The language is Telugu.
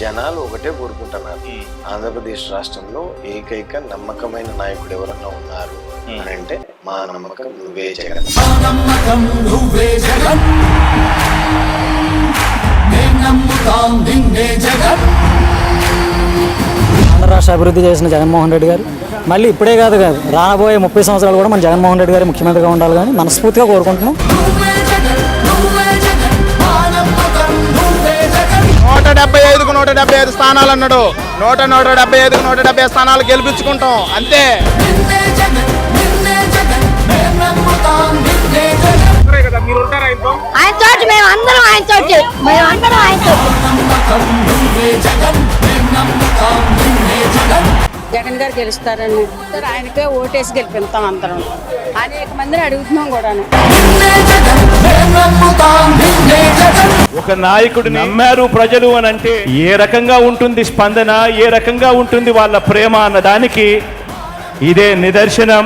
జనాలు ఒకటే కోరుకుంటున్నారు. ఆంధ్రప్రదేశ్ రాష్ట్రంలో ఏకైక నమ్మకమైన నాయకుడు ఎవరన్నా ఉన్నారు అని అంటే మా నమ్మకం నువ్వే జగన్. ఆంధ్ర రాష్ట్ర అభివృద్ధి చేసిన జగన్మోహన్ రెడ్డి గారు మళ్ళీ ఇప్పుడే కాదు కాదు రాబోయే ముప్పై సంవత్సరాలు కూడా మన జగన్మోహన్ రెడ్డి గారు ముఖ్యమంత్రిగా ఉండాలి కానీ మనస్ఫూర్తిగా కోరుకుంటున్నాం. నూట డెబ్బై ఐదు స్థానాలు అన్నాడు. నూట నూట డెబ్బై ఐదుకు నూట డెబ్బై స్థానాలు గెలిపించుకుంటాం. అంతే. ఆయన తోటి మేము అందరం ఆయన తోటి. మేము అందరం ఆయన తోటి. నమ్మకం నువ్వే జగన్ గారు గెలుస్తారని. సార్ ఆయనకే ఓటేసి గెలిపిస్తాం అందరం. అనేక మందిని అడుగుతున్నాం కూడాను. ఒక నాయకుడు నమ్మారు ప్రజలు అని అంటే ఏ రకంగా ఉంటుంది స్పందన ఏ రకంగా ఉంటుంది వాళ్ళ ప్రేమ అన్న దానికి ఇదే నిదర్శనం.